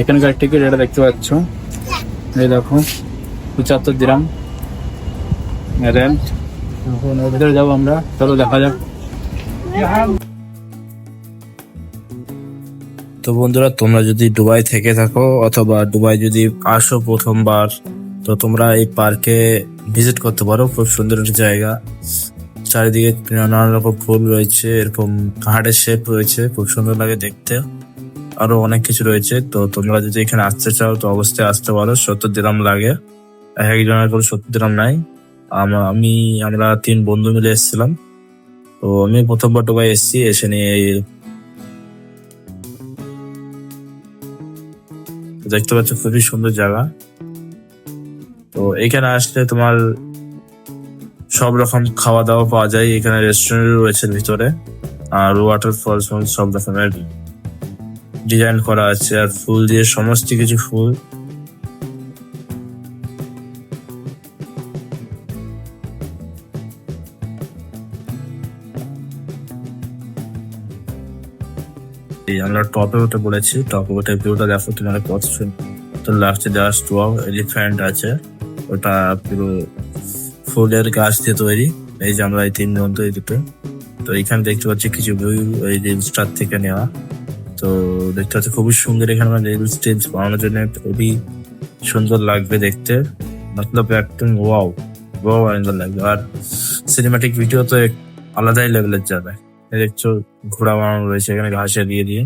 এখানকার টিকিট এটা দেখতে পাচ্ছ। এই দেখো, পঁচাত্তর দিরাম রেন্ট এখন ওর ভিতরে যাব আমরা, চলো দেখা যাক। তো বন্ধুরা, তোমরা যদি দুবাই থেকে থাকো অথবা দুবাই যদি আসো প্রথমবার, তো তোমরা এই পার্কে ভিজিট করতে পারো, খুব সুন্দর একটি জায়গা। চারিদিকে নানান রকম ফুল রয়েছে, এরকম হার্টের শেপ রয়েছে, খুব সুন্দর লাগে দেখতে। আরও অনেক কিছু রয়েছে। তো তোমরা যদি এখানে আসতে চাও, তো অবশ্যই আসতে পারো। সত্তর দিরাম লাগে। এক একজনের করে সত্তর দিরাম নাই আম- আমি, আমরা তিন বন্ধু মিলে এসেছিলাম। তো আমি প্রথমবার দুবাই এসেছি, এসে নিয়ে এই দেখতে পাচ্ছ খুবই সুন্দর জায়গা। তো এখানে আসলে তোমার সব রকম খাওয়া দাওয়া পাওয়া যায়। এখানে রেস্টুরেন্ট রয়েছে ভিতরে। আর ওয়াটারফল সব রকমের ডিজাইন করা আছে আর ফুল দিয়ে সমস্ত কিছু ফুল। এই আমরা টপে ওটা বলেছি টপে ওটা ভিউটা দেখো তোমার কত তো লাস্টে দেওয়া স্টোভ এলিফ্যান্ট আছে, ওটা পুরো ফুলের গাছ দিয়ে তৈরি। এই যে আমরা এই তিন এই দুটো। তো এখানে দেখতে পাচ্ছি কিছু ভিউ এই রিল স্টার থেকে নেওয়া। তো দেখতে হচ্ছে খুবই সুন্দর এখানে রেল স্টেজ বানানোর জন্য খুবই সুন্দর লাগবে দেখতে। মতলব একদম ওয়াও ওয়াও সুন্দর লাগবে। আর সিনেমাটিক ভিডিও তো আলাদাই লেভেলের যাবে। দেখছ, ঘোড়া বানানো রয়েছে এখানে ঘাসে দিয়ে দিয়ে।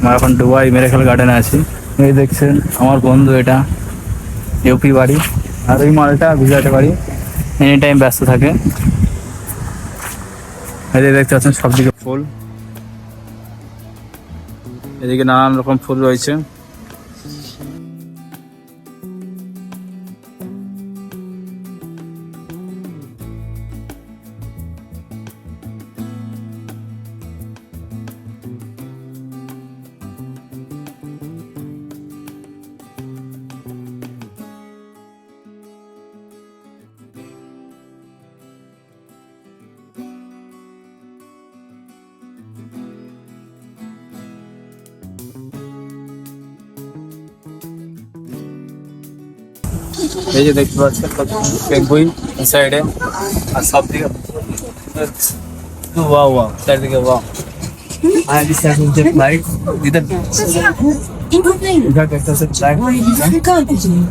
আমরা এখন ডুবাই মেরেখাল গার্ডেনে আছি। এই দেখছেন আমার বন্ধু এটা, ইউপি বাড়ি। আর ওই মালটা গুজরাটে বাড়ি এনি টাইম ব্যস্ত থাকে। এদিকে দেখতে পাচ্ছেন সবদিকে ফুল। এদিকে নানান রকম ফুল রয়েছে। এই যে দেখতে পাচ্ছেন কত পেঙ্গুইন সাইডে আর সব দিকে ওয়াও ওয়াও চারদিকে ওয়াও আর দিস দেখতে পাচ্ছেন ফ্লাইট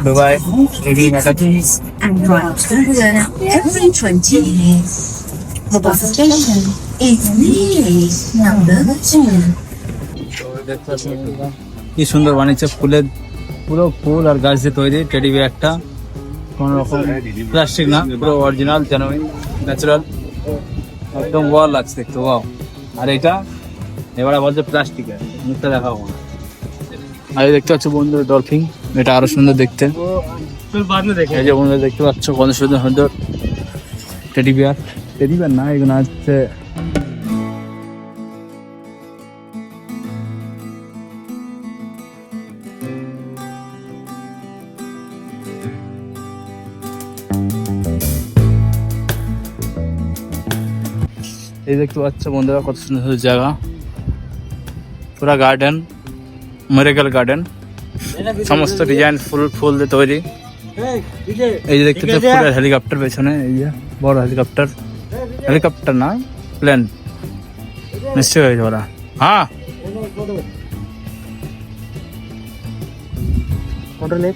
দুবাই রেডি মেকাটি and right every 20 years. The bus station is nearly number two. কি সুন্দর বানিয়েছে ফুলের পুরো ফুল আর গাছ দিয়ে তৈরি টেডি একটা। কোনো রকম প্লাস্টিক না পুরো অরিজিনাল জেনুইন ন্যাচারাল একদম ওয়াল লাগছে দেখতে ওয়াও আর এটা এবারে বলছে প্লাস্টিকের মুখটা দেখাবো আর দেখতে পাচ্ছ বন্ধু ডলফিন এটা আরও সুন্দর দেখতে। এই যে বন্ধু দেখতে পাচ্ছ কত সুন্দর সুন্দর টেডি বিয়ার টেডি বিয়ার না এগুলো হচ্ছে এই দেখতে পাচ্ছ বন্ধুরা কত সুন্দর সুন্দর জায়গা। পুরা গার্ডেন মেরেকাল গার্ডেন সমস্ত ডিজাইন ফুল ফুল দিয়ে তৈরি। এই যে দেখতে পাচ্ছ ফুলের হেলিকপ্টার পেছনে, এই যে বড় হেলিকপ্টার হেলিকপ্টার না প্লেন নিশ্চয় হয়েছে ওরা। হ্যাঁ। ফটো নে